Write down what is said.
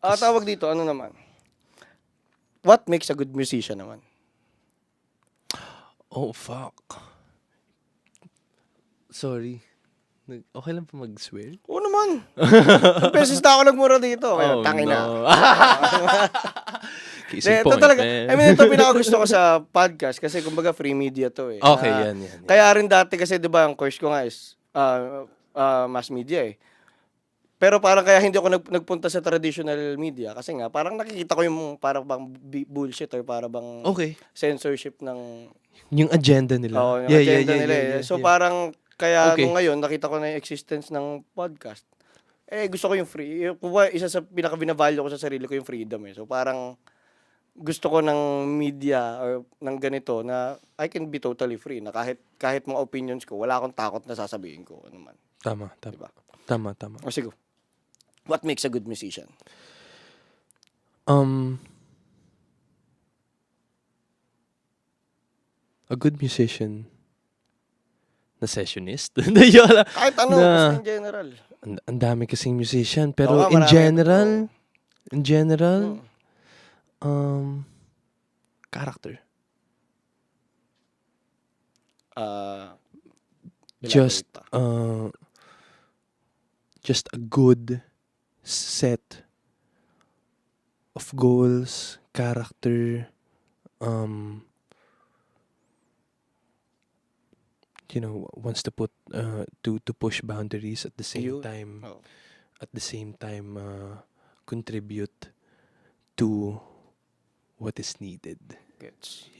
Ah, tawag dito, ano naman? What makes a good musician naman? Oh, fuck. Sorry. Nag- Okay lang pa mag-swear? Oo naman. Ilang beses na ako nagmura dito. Kaya, tangin na. Oh. Case Hindi, in ito point, talaga, man. I mean, ito pinaka gusto ko sa podcast kasi kumbaga free media to eh. Okay, Ah, yan, yan, yan. Kaya rin dati kasi 'di ba ang course ko nga is ah, ah, mass media eh. Pero parang kaya hindi ako nag, nagpunta sa traditional media kasi nga parang nakikita ko yung parang bang bullshit or para bang Okay. censorship ng Yung agenda nila. oh, yung agenda nila eh. so parang kaya Okay. ngayon nakita ko na yung existence ng podcast. Eh gusto ko yung free. Kuwa, isa sa pinaka binavalue ko sa sarili ko yung freedom eh. So parang gusto ko ng media or ng ganito na I can be totally free na kahit kahit mga opinions ko wala akong takot na sasabihin ko ano man. Tama, tama. Diba? Tama, tama. O sige. What makes a good musician? Um, a good musician na sessionist. Yun. Kahit ano, Na- basta in general. Ang ang dami kasing musician, pero Oo nga, in marami. general, in general, um, character. Ah, Just, elaborate pa. uh, just a good set of goals, character, um, you know, wants to put, uh, to, to push boundaries at the same Yun. time, Oo. at the same time, uh, contribute to what is needed. Gets.